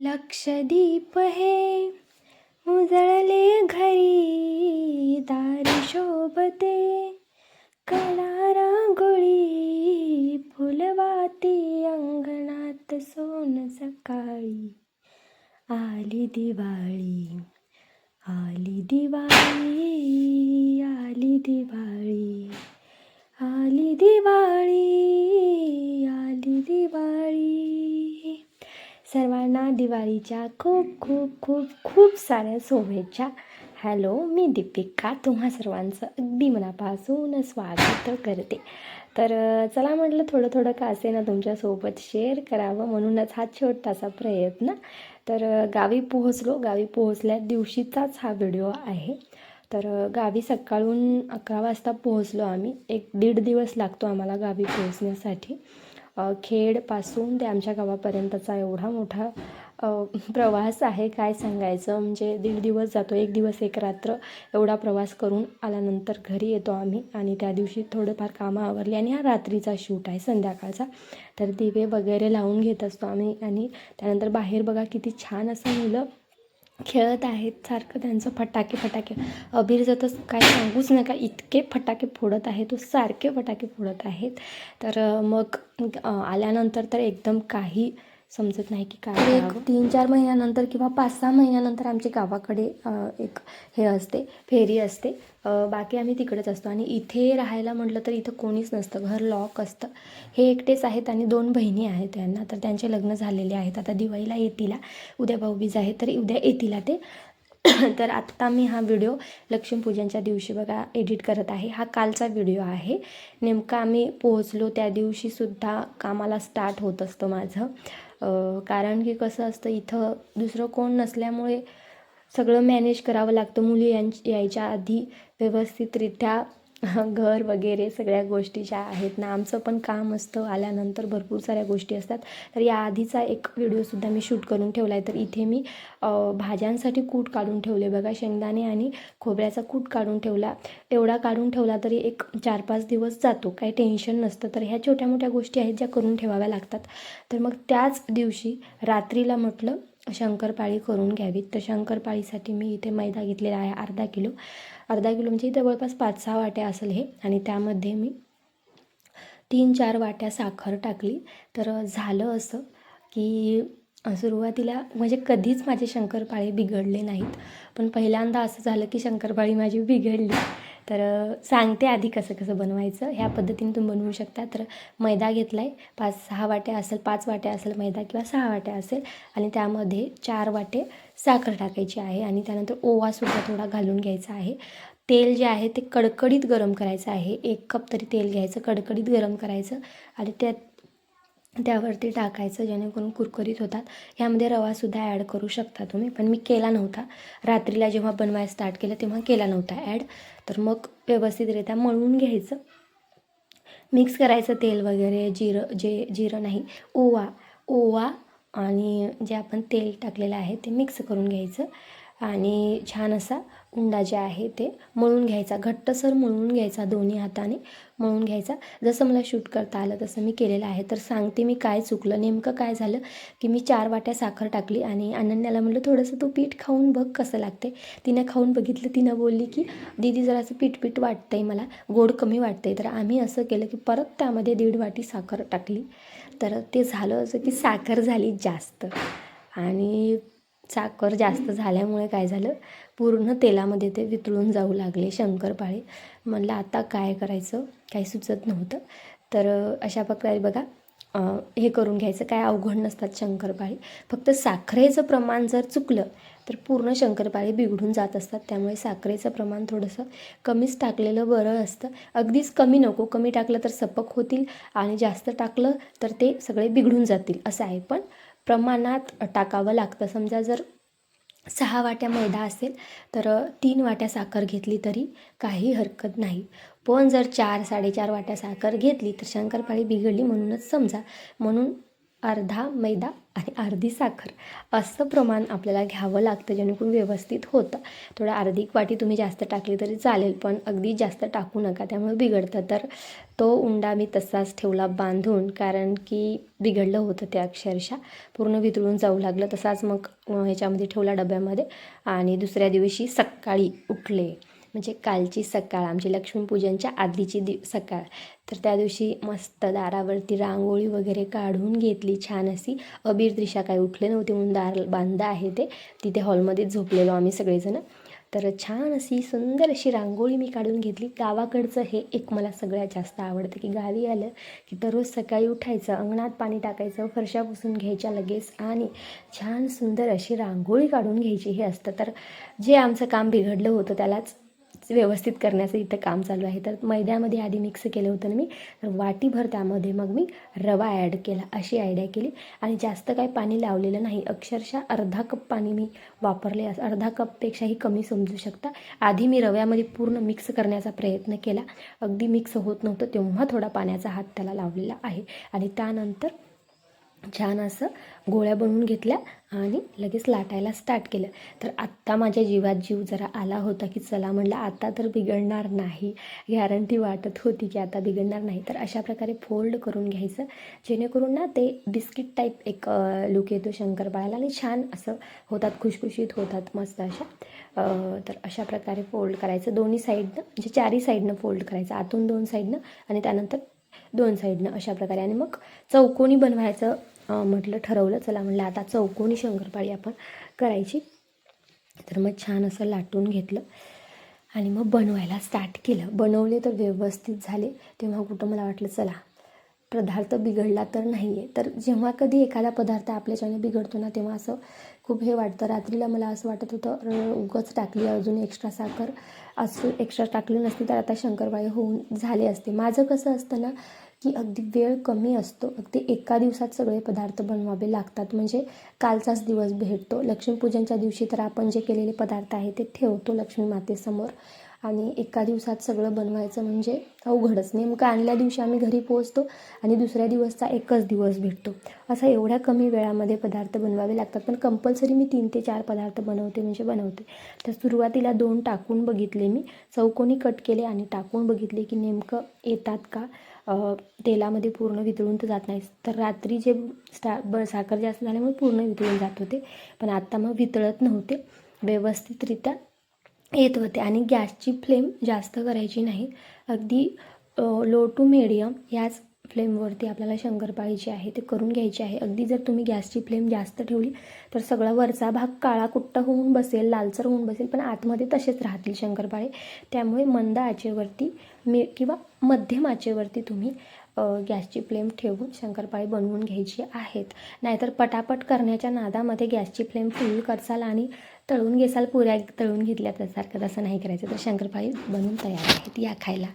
लक्षदीप हे उजळले घरी दारी शोभते. कडा रांगोळी फुलवाती अंगणात सोन सकाळी. आली दिवाळी आली दिवाळी आली दिवाळी. आली दिवाळी आली दिवाळी. सर्वांना दिवाळीच्या खूप खूप खूप खूप साऱ्या शुभेच्छा. हॅलो मी दीपिका. तुम्हा सर्वांचं अगदी मनापासून स्वागत करते. तर चला म्हटलं थोडं थोडं का असे ना तुमच्यासोबत शेअर करावं म्हणूनच हा छोटासा प्रयत्न. तर गावी पोहोचलो. गावी पोहोचल्या दिवशीचाच हा व्हिडिओ आहे. तर गावी सकाळून अकरा वाजता पोहोचलो आम्ही. एक दीड दिवस लागतो आम्हाला गावी पोहोचण्यासाठी. खेडपासून ते आमच्या गावापर्यंतचा एवढा मोठा प्रवास आहे. काय सांगायचं? म्हणजे दीड दिवस जातो. एक दिवस एक रात्र एवढा प्रवास करून आल्यानंतर घरी येतो आम्ही आणि त्या दिवशी थोडंफार कामं आवरली आणि हा रात्रीचा शूट आहे संध्याकाळचा. तर दिवे वगैरे लावून घेत असतो आम्ही आणि त्यानंतर बाहेर बघा किती छान असं मुलं खेळत आहेत सारखं त्यांचं फटाके फटाके. अबीरचं तर काय सांगूच नका इतके फटाके फोडत आहे तो सारखे फटाके फोडत आहेत. तर मग आल्यानंतर तर एकदम काही समजत नाही की काय एक तीन चार महिन्यानंतर किंवा पाच सहा महिन्यानंतर आमच्या गावाकडे एक हे असते फेरी असते. बाकी आम्ही तिकडेच असतो. आणि इथे राहायला म्हटलं तर इथं कोणीच नसतं. घर लॉक असतं. हे एकटेच आहेत आणि दोन बहिणी आहेत त्यांना. तर त्यांचे लग्न झालेले आहेत. आता दिवाळीला येतीला. उद्या भाऊबीज आहे तर उद्या येतीला ते. तर आत्ता मी हा व्हिडिओ लक्ष्मीपूजनच्या दिवशी बघा एडिट करत आहे. हा कालचा व्हिडिओ आहे. नेमका आम्ही पोहोचलो त्या दिवशीसुद्धा कामाला स्टार्ट होत असतं माझं. कारण की कसं असतं इथं दुसरं कोण नसल्यामुळे सगळं मॅनेज करावं लागतं मुली यांच यायच्या आधी व्यवस्थितरित्या. घर वगैरे सगळ्या गोष्टी ज्या आहेत ना आमचं पण काम असतं. आल्यानंतर भरपूर साऱ्या गोष्टी असतात. तर या आधीचा एक व्हिडिओसुद्धा मी शूट करून ठेवला आहे तर इथे मी भाज्यांसाठी कूट काढून ठेवले बघा शेंगदाणे आणि खोबऱ्याचा कूट काढून ठेवला. एवढा काढून ठेवला तरी एक चार पाच दिवस जातो. काही टेन्शन नसतं. तर ह्या छोट्या मोठ्या गोष्टी आहेत ज्या करून ठेवाव्या लागतात. तर मग त्याच दिवशी रात्रीला म्हटलं शंकरपाळी करून घ्यावीत. तर शंकरपाळीसाठी मी इथे मैदा घेतलेला आहे अर्धा किलो. अर्धा किलो म्हणजे इथे जवळपास पाच सहा वाट्या असेल हे. आणि त्यामध्ये मी तीन चार वाट्या साखर टाकली. तर झालं असं की सुरुवातीला म्हणजे कधीच माझे शंकरपाळी बिघडले नाहीत. पण पहिल्यांदा असं झालं की शंकरपाळी माझी बिघडली. तर सांगते आधी कसं कसं बनवायचं. ह्या पद्धतीने तुम्ही बनवू शकता. तर मैदा घेतला आहे पाच सहा वाट्या असेल पाच वाट्या असेल मैदा किंवा सहा वाट्या असेल आणि त्यामध्ये चार वाटे साखर टाकायची आहे आणि त्यानंतर ओवासुद्धा थोडा घालून घ्यायचा आहे. तेल जे आहे ते कडकडीत गरम करायचं आहे. एक कप तरी तेल घ्यायचं कडकडीत गरम करायचं आणि त्यात त्यावरती टाकायचं जेणेकरून कुरकुरीत होतात. ह्यामध्ये रवासुद्धा ॲड करू शकता तुम्ही पण मी केला नव्हता. रात्रीला जेव्हा बनवायला स्टार्ट केलं तेव्हा केला नव्हता ॲड तर मग व्यवस्थितरित्या मळून घ्यायचं. मिक्स करायचं तेल वगैरे जिरं जे जिरं नाही ओवा ओवा आणि जे आपण तेल टाकलेलं आहे ते मिक्स करून घ्यायचं. आणि छान असा उंडा जे आहे ते मळून घ्यायचा. घट्टसर मळून घ्यायचा दोन्ही हाताने मळून घ्यायचा. जसं मला शूट करता आलं तसं मी केलेलं आहे. तर सांगते मी काय चुकलं. नेमकं काय झालं की मी चार वाट्या साखर टाकली आणि अनन्याला म्हटलं थोडंसं तू पीठ खाऊन बघ कसं लागते तिनं खाऊन बघितलं. तिनं बोलली की दीदी जरासं पीठ पीठ वाटतंय मला. गोड कमी वाटतंय. तर आम्ही असं केलं की परत त्यामध्ये दीड वाटी साखर टाकली. तर ते झालं असं की साखर झाली जास्त. आणि साखर जास्त झाल्यामुळे काय झालं? पूर्ण तेलामध्ये ते वितळून जाऊ लागले शंकरपाळे. म्हणलं आता काय करायचं? काही सुचत नव्हतं. तर अशा प्रकारे बघा हे करून घ्यायचं. काय अवघड नसतात शंकरपाळी. फक्त साखरेचं प्रमाण जर चुकलं तर पूर्ण शंकरपाळी बिघडून जात असतात. त्यामुळे साखरेचं प्रमाण थोडंसं कमीच टाकलेलं बरं असतं. अगदीच कमी नको. कमी टाकलं तर सपक होतील आणि जास्त टाकलं तर ते सगळे बिघडून जातील असं आहे. पण प्रमाणात टाकावं लागतं. समजा जर सहा वाट्या मैदा असेल तर तीन वाट्या साखर घेतली तरी काही हरकत नाही. पण जर चार साडेचार वाट्या साखर घेतली तर शंकरपाळी बिघडली म्हणूनच समजा. म्हणून अर्धा मैदा आणि अर्धी साखर असं प्रमाण आपल्याला घ्यावं लागतं जेणेकरून व्यवस्थित होतं. थोडं अर्धी वाटी तुम्ही जास्त टाकली तरी चालेल पण अगदी जास्त टाकू नका. त्यामुळे बिघडतं. तर तो उंडा मी तसाच ठेवला बांधून कारण की बिघडलं होतं ते अक्षरशः. पूर्ण वितळून जाऊ लागलं. तसाच मग ह्याच्यामध्ये ठेवला डब्यामध्ये. आणि दुसऱ्या दिवशी सकाळी उठले. म्हणजे कालची सकाळ आमची लक्ष्मीपूजनच्या आधीची दि सकाळ. तर त्या दिवशी मस्त दारावरती रांगोळी वगैरे काढून घेतली छान अशी. अबीर त्रिशा काही उठले नव्हते म्हणून दार बांधलं आहे ते. तिथे हॉलमध्येच झोपलेलो आम्ही सगळेजणं. तर छान अशी सुंदर अशी रांगोळी मी काढून घेतली. गावाकडचं हे एक मला सगळ्यात जास्त आवडतं की गावी आलं की दररोज सकाळी उठायचं अंगणात पाणी टाकायचं फरशा पुसून घ्यायच्या लगेच आणि छान सुंदर अशी रांगोळी काढून घ्यायची हे असतं. तर जे आमचं काम बिघडलं होतं त्यालाच व्यवस्थित करण्याचं इथं काम चालू आहे. तर मैद्यामध्ये आधी मिक्स केलं होतं ना मी तर वाटीभर त्यामध्ये मग मी रवा ॲड केला अशी आयडिया केली. आणि जास्त काही पाणी लावलेलं नाही अक्षरशः अर्धा कप पाणी मी वापरले असं अर्धा कपपेक्षाही कमी समजू शकता. आधी मी रव्यामध्ये पूर्ण मिक्स करण्याचा प्रयत्न केला. अगदी मिक्स होत नव्हतं तेव्हा थोडा पाण्याचा हात त्याला लावलेला आहे. आणि त्यानंतर छान असं गोळ्या बनवून घेतल्या आणि लगेच लाटायला स्टार्ट केलं. तर आत्ता माझ्या जीवात जीव जरा आला होता की चला म्हणलं आता तर बिघडणार नाही. गॅरंटी वाटत होती की आता बिघडणार नाही. तर अशा प्रकारे फोल्ड करून घ्यायचं. जेणेकरून ना ते बिस्किट टाईप एक लुक येतो शंकरपाळ्याला आणि छान असं होतात खुशखुशीत होतात मस्त अशा. तर अशा प्रकारे फोल्ड करायचं. दोन्ही साईडनं म्हणजे चारही साईडनं फोल्ड करायचं. आतून दोन साईडनं आणि त्यानंतर दोन साईडनं अशा प्रकारे. आणि मग चौकोनी बनवायचं म्हटलं ठरवलं. चला म्हटलं आता चौकोनी शंकरपाळी आपण करायची. तर मग छान असं लाटून घेतलं. आणि मग बनवायला स्टार्ट केलं. बनवले तर व्यवस्थित झाले. तेव्हा कुठं मला वाटलं चला पदार्थ बिघडला तर नाही आहे तर जेव्हा कधी एखादा पदार्थ आपल्याच्याने बिघडतो ना तेव्हा असं खूप हे वाटतं. रात्रीला मला असं वाटत होतं "अरे, उगाच टाकली अजून एक्स्ट्रा साखर. असं एक्स्ट्रा टाकली नसती तर आता शंकरपाळी होऊन झाले असते. माझं कसं असतं ना की अगदी वेळ कमी असतो. अगदी एका दिवसात सगळे पदार्थ बनवावे लागतात. म्हणजे कालचाच दिवस भेटतो. लक्ष्मीपूजनच्या दिवशी तर आपण जे केलेले पदार्थ आहे ते ठेवतो लक्ष्मी मातेसमोर. आणि एका दिवसात सगळं बनवायचं म्हणजे अवघडच. नेमकं आणल्या दिवशी आम्ही घरी पोहोचतो आणि दुसऱ्या दिवसचा एकच दिवस भेटतो. असा एवढ्या कमी वेळामध्ये पदार्थ बनवावे लागतात. पण कंपल्सरी मी तीन ते चार पदार्थ बनवते म्हणजे बनवते. तर सुरुवातीला दोन टाकून बघितले मी. चौकोनी कट केले आणि टाकून बघितले की नेमकं येतात का? तेलामध्ये पूर्ण वितळून तर जात नाही तर रात्री जे स्टा ब साखर जास्त झाल्यामुळे पूर्ण वितळून जात होते. पण आत्ता मग वितळत नव्हते. व्यवस्थितरित्या येत होते आणि गॅसची फ्लेम जास्त करायची नाही. अगदी लो टू मिडियम याच फ्लेमवरती आपल्याला शंकरपाळी जी आहे ते करून घ्यायची आहे. अगदी जर तुम्ही गॅसची फ्लेम जास्त ठेवली तर सगळा वरचा भाग काळा कुट्ट होऊन बसेल लालसर होऊन बसेल पण आतमध्ये तसेच राहतील शंकरपाळे त्यामुळे मंद आचेवरती मी किंवा मध्यम आचेवरती तुम्ही गॅसची फ्लेम ठेवून शंकरपाळी बनवून घ्यायची आहेत. नाहीतर पटापट करण्याच्या नादामध्ये गॅसची फ्लेम फुल करसाल आणि तळून घेसाल पुऱ्या तळून घेतल्या त्यासारखं तसं नाही करायचं. तर शंकरपाळी बनवून तयार आहेत या खायला.